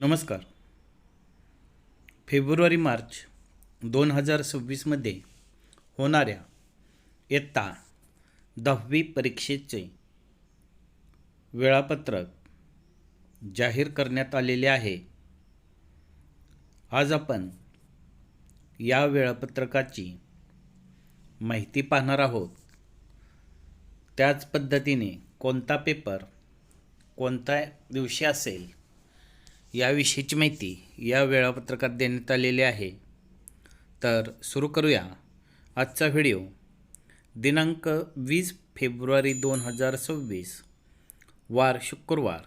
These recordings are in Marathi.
नमस्कार. फेब्रुवारी मार्च दोन हजार सव्वीसमध्ये होणाऱ्या इयत्ता दहावी परीक्षेचे वेळापत्रक जाहीर करण्यात आलेले आहे. आज आपण या वेळापत्रकाची माहिती पाहणार आहोत. त्याच पद्धतीने कोणता पेपर कोणत्या दिवशी असेल याविषयीची माहिती या वेळापत्रकात देण्यात आलेली आहे. तर सुरू करूया. आजचा व्हिडिओ. दिनांक वीस फेब्रुवारी दोन हजार सव्वीस. वार शुक्रवार.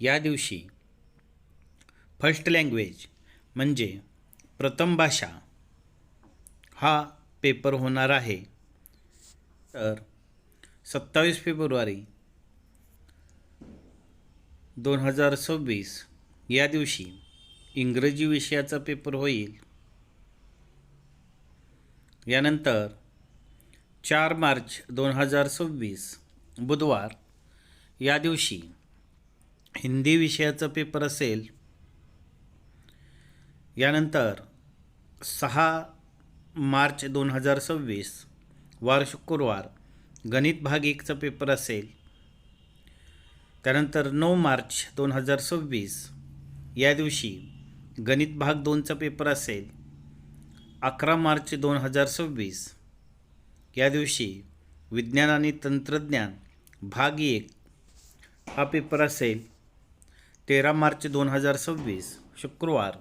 या दिवशी फर्स्ट लँग्वेज म्हणजे प्रथम भाषा हा पेपर होणार आहे. तर सत्तावीस फेब्रुवारी दोन हजार सव्वीस या दिवशी इंग्रजी विषयाचा पेपर होईल. यानंतर चार मार्च दोन हजार सव्वीस बुधवार या दिवशी हिंदी विषयाचा पेपर असेल. यानंतर सहा मार्च दोन हजार सव्वीस वार शुक्रवार गणित भाग एकचा पेपर असेल. त्यानंतर नऊ मार्च दोन हजार सव्वीस या दिवशी गणित भाग दोनचा पेपर असेल अकरा मार्च दोन हजार सव्वीस. या दिवशी विज्ञान आणि तंत्रज्ञान भाग एक हा पेपर असेल तेरा मार्च दोन हजार सव्वीस शुक्रवार.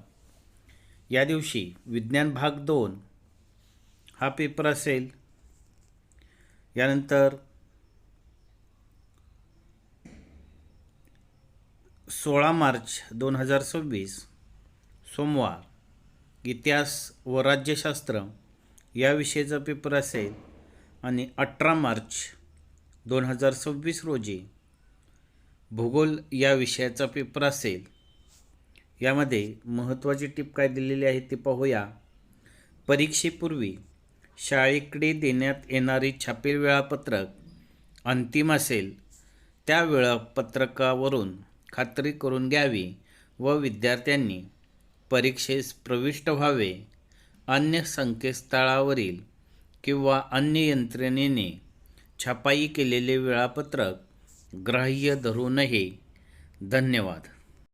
या दिवशी विज्ञान भाग दोन हा पेपर असेल. यानंतर सोळा मार्च दोन हजार सव्वीस सोमवार इतिहास व राज्यशास्त्र या विषयाचा पेपर असेल आणि अठरा मार्च दोन हजार सव्वीस रोजी भूगोल या विषयाचा पेपर असेल. यामध्ये महत्त्वाची टीप काय दिलेली आहे ती पाहूया. परीक्षेपूर्वी शाळेकडे देण्यात येणारी छापील वेळापत्रक अंतिम असेल त्या वेळापत्रकावरून खात्री करून घ्यावी व विद्यार्थ्यांनी परीक्षेस प्रविष्ट व्हावे. अन्य संकेतस्थळावरील किंवा अन्य यंत्रणेने छपाई केलेले वेळापत्रक ग्राह्य धरू नये धन्यवाद.